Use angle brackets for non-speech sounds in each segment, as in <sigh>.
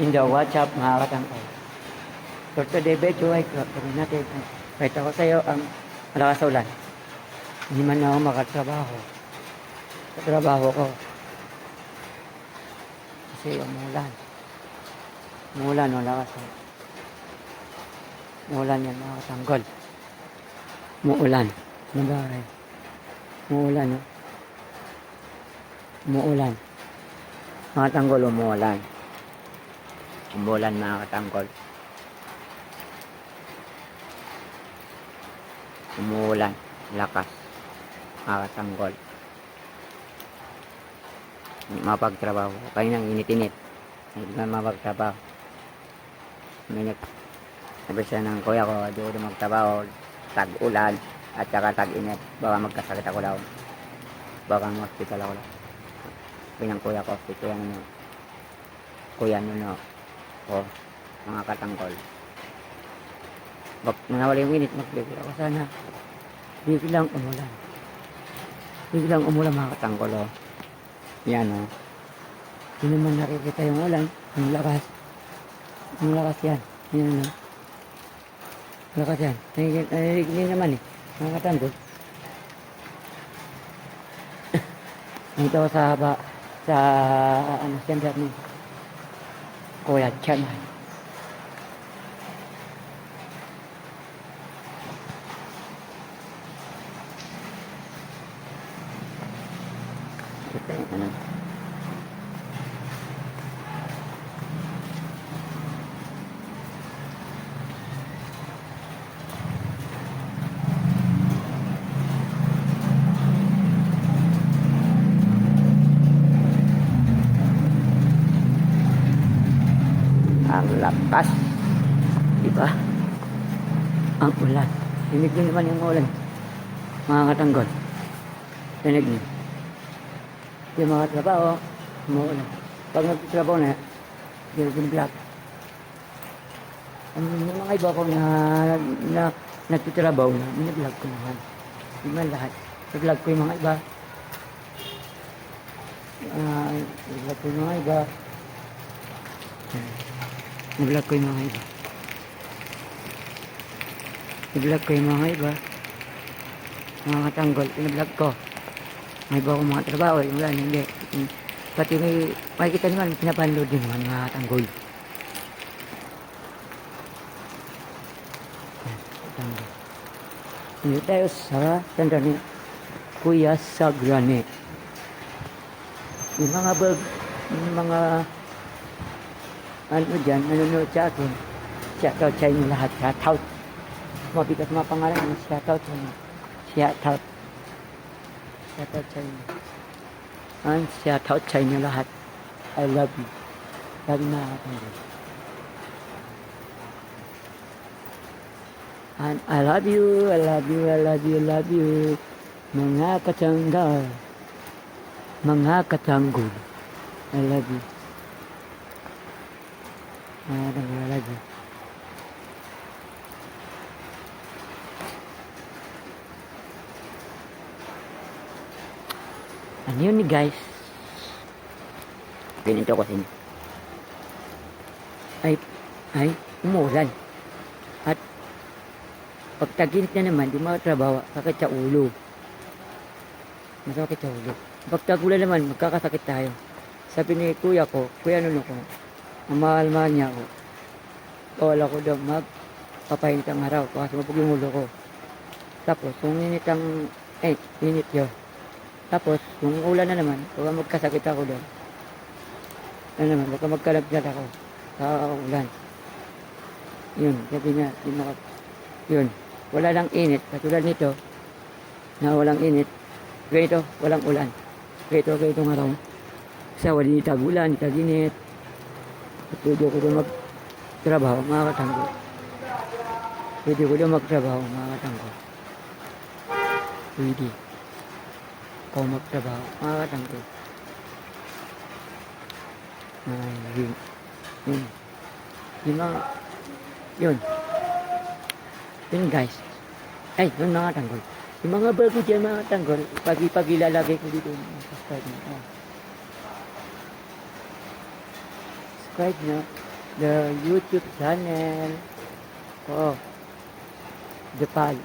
in the WhatsApp mga katangkay. For today video ay gagawin natin. Kahit ako sa iyo ang malakas ulan. Hindi man ako makatrabaho. Sa trabaho ko. Kasi umulan. Umulan, malakas. oh. Umulan yan mga katanggol. Umuulan. Nabay. Umuulan, no? Umuulan. Mga tanggol, umuulan. Umuulan mga katanggol. Umuulan. Lakas. Mga katanggol. Mapagtrabaho. Kayo nang init-init. Hindi man mapagtrabaho. Nag... Sabi siya ng kuya ko, di ko magtrabaho. Tag-ulan at saka tag-init. Baka magkasakit ako daw. Baka ma-hospital ako daw. Sabi ng kuya ko, si kuya nuno. Kuya nuno. O, mga katanggol. Bak nawala yung init, magbibig ako sana. Biglang umulan. Biglang umulan mga katanggol, oh. Yan, oh. Hindi naman nakikita yung ulan. Ang lakas. Ang lakas yan. Yan, oh. Lakas yan. Narinig naman, eh. Mga katanggol. <laughs> Dito sa ba, sa ano center ni Kuya Chairman. Ito yung ano. Ang lakas. Diba? Ang ulan. Dinig din naman yung ulan. Mga katanggol. Dinig niyo. Yung mga trabaho, umuulan. Pag nagtatrabaho na, yung black. Ang mga iba ko na, na nagtitrabaho na, minag-vlog ko naman. Hindi man lahat. Nag-vlog ko yung mga iba. Ah, nag-vlog ko yung mga iba. Nag-vlog ko yung mga iba. Nag-vlog ko yung mga iba. Mga katanggol, pinablog ko. May iba akong mga trabaho, yung wala, hindi. Mm. Pati may, makikita naman, pinapanload din naman mga katanggol. Katanggol. Tayo sa tanda ni Kuya Sagrane. Yung mga bag, yung mga ano dyan, nanonood sa akin. Shoutout sa inyo lahat. Shoutout. Mabigat mga pangalan. Shoutout sa inyo. Shoutout. Shoutout sa inyo. And shoutout sa inyo lahat. I love you. You na katanggol. And I love you, I love you, I love you, I love you. Mga katanggal. Mga katanggol. I love you. Mga love you. Ano yun ni guys? Ganito ko sa inyo. Ay, ay, umulan. At pag taginit na naman, di makatrabaho, sakit sa ulo. Masakit sa ulo. Pag tagulan naman, magkakasakit tayo. Sabi ni kuya ko, kuya nuno ko, ang mahal-mahal niya ako. Wala ko daw magpapahinit ang araw kasi mapag yung ulo ko. Tapos, kung init ang, eh, init yun. Tapos, kung ulan na naman, baka magkasakit ako doon. Ano naman, baka magkalaglag ako sa ulan. Yun, sabi niya, di yun, wala lang init. Katulad nito, na walang init. Ganito, walang ulan. Ganito, ganito nga raw. Sa wala ni tagulan, ni taginit. Pwede ko doon magtrabaho, mga katanggol. Pwede ko doon magtrabaho, mga katanggol. Pwede ikaw magtrabaho, mga katanggol. Ay, yun. Yun. Yung mga, yun. Yun guys. Ay, yun mga tanggol. Yung mga bago dyan mga tanggol, pag ipagilalagay ko dito, subscribe na. Oh. Subscribe na. the YouTube channel ko. Japan.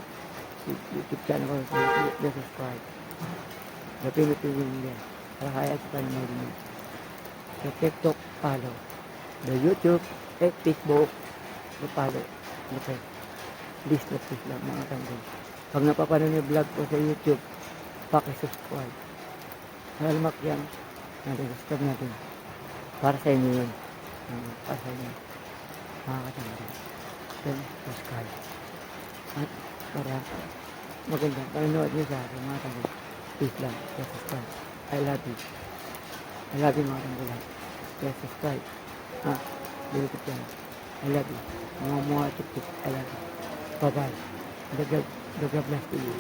YouTube channel ko. The subscribe. The Philippine India. Para kaya sa panonood mo. Sa TikTok, follow. The YouTube, eh, Facebook, the follow. Okay. Please na please lang mga tanggol. Pag napapanood niyo vlog ko sa YouTube, pakisubscribe. Halmak yan. Nag-subscribe natin. Para sa inyo yun. Sa inyo. Mga katanggol. Then, subscribe. At para maganda. Panonood niyo sa akin mga tanggol. Please lang. Just subscribe. I love you. I love you mga tanggol. Just subscribe. Ha? Dito yan. I love you. Mga mga tiktik. I love you. Bye-bye. The God, the God bless to you.